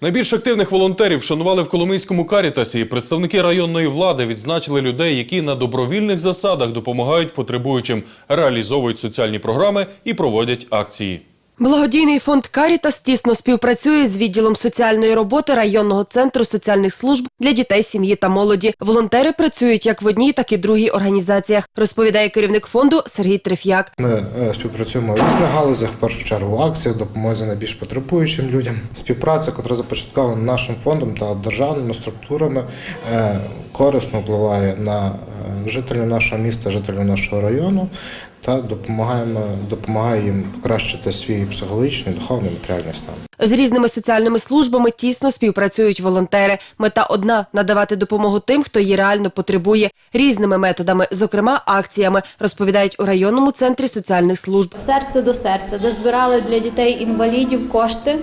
Найбільш активних волонтерів шанували в Коломийському карітасі. Представники районної влади відзначили людей, які на добровільних засадах допомагають потребуючим, реалізовують соціальні програми і проводять акції. Благодійний фонд Карітас тісно співпрацює з відділом соціальної роботи районного центру соціальних служб для дітей, сім'ї та молоді. Волонтери працюють як в одній, так і другій організаціях, розповідає керівник фонду Сергій Треф'як. Ми е, співпрацюємо в різних галузях, в першу чергу в акціях, допомозі найбільш потребуючим людям. Співпраця, яка започаткована нашим фондом та державними структурами, е, корисно впливає на е, жителів нашого міста, жителів нашого району та допомагаємо, допомагає їм покращити свій психологічний, духовний, матеріальний стан. З різними соціальними службами тісно співпрацюють волонтери. Мета одна надавати допомогу тим, хто її реально потребує, різними методами, зокрема акціями, розповідають у районному центрі соціальних служб. серце до серця, де збирали для дітей-інвалідів кошти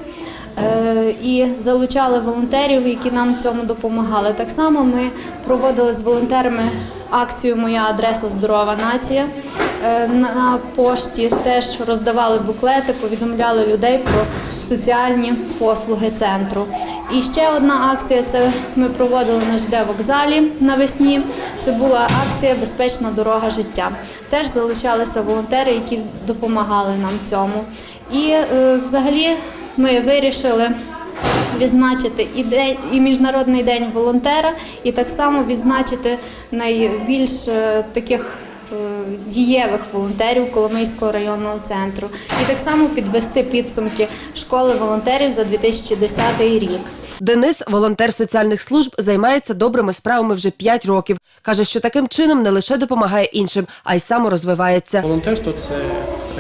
е, і залучали волонтерів, які нам в цьому допомагали. Так само ми проводили з волонтерами акцію Моя адреса здорова нація. Е, На пошті теж роздавали буклети, повідомляли людей про соціальні послуги центру. І ще одна акція це ми проводили на ЖД вокзалі навесні. Це була акція Безпечна дорога життя. Теж залучалися волонтери, які допомагали нам цьому. І е, взагалі ми вирішили відзначити і день і міжнародний день волонтера, і так само відзначити найбільш е, таких. Дієвих волонтерів Коломийського районного центру і так само підвести підсумки школи волонтерів за 2010 рік. Денис, волонтер соціальних служб, займається добрими справами вже 5 років. Каже, що таким чином не лише допомагає іншим, а й саморозвивається. Волонтерство це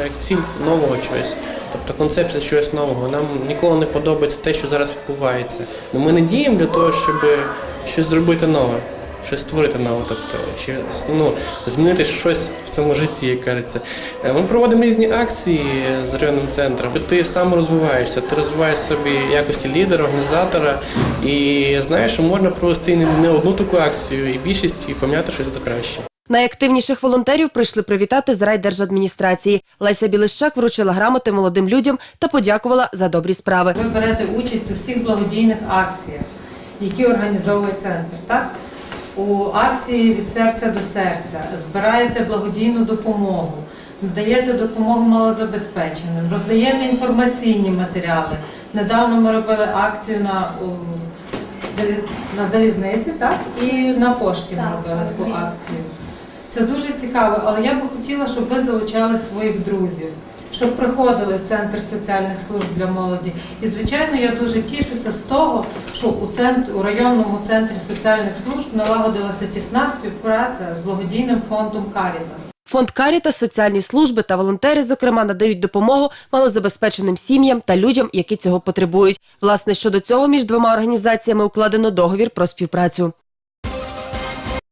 як ціль нового чогось. Тобто концепція чогось нового. Нам ніколи не подобається те, що зараз відбувається. Ну, ми не діємо для того, щоб щось зробити нове, щось створити нове, тобто чи ну, змінити щось в цьому житті, як кажеться. Е, Ми проводимо різні акції з районним центром. Ти сам розвиваєшся, ти розвиваєш собі якості лідера, організатора, і знаєш, що можна провести не одну таку акцію, і більшість і поміняти щось до краще. Найактивніших волонтерів прийшли привітати з райдержадміністрації. Леся Білищак вручила грамоти молодим людям та подякувала за добрі справи. Ви берете участь у всіх благодійних акціях, які організовує центр. Так? У акції від серця до серця збираєте благодійну допомогу, надаєте допомогу малозабезпеченим, роздаєте інформаційні матеріали. Недавно ми робили акцію на, на залізниці, так? І на пошті ми робили таку акцію. Це дуже цікаво, але я би хотіла, щоб ви залучали своїх друзів, щоб приходили в центр соціальних служб для молоді. І звичайно, я дуже тішуся з того, що у центр у районному центрі соціальних служб налагодилася тісна співпраця з благодійним фондом Карітас. Фонд Карітас, соціальні служби та волонтери, зокрема, надають допомогу малозабезпеченим сім'ям та людям, які цього потребують. Власне, щодо цього між двома організаціями укладено договір про співпрацю.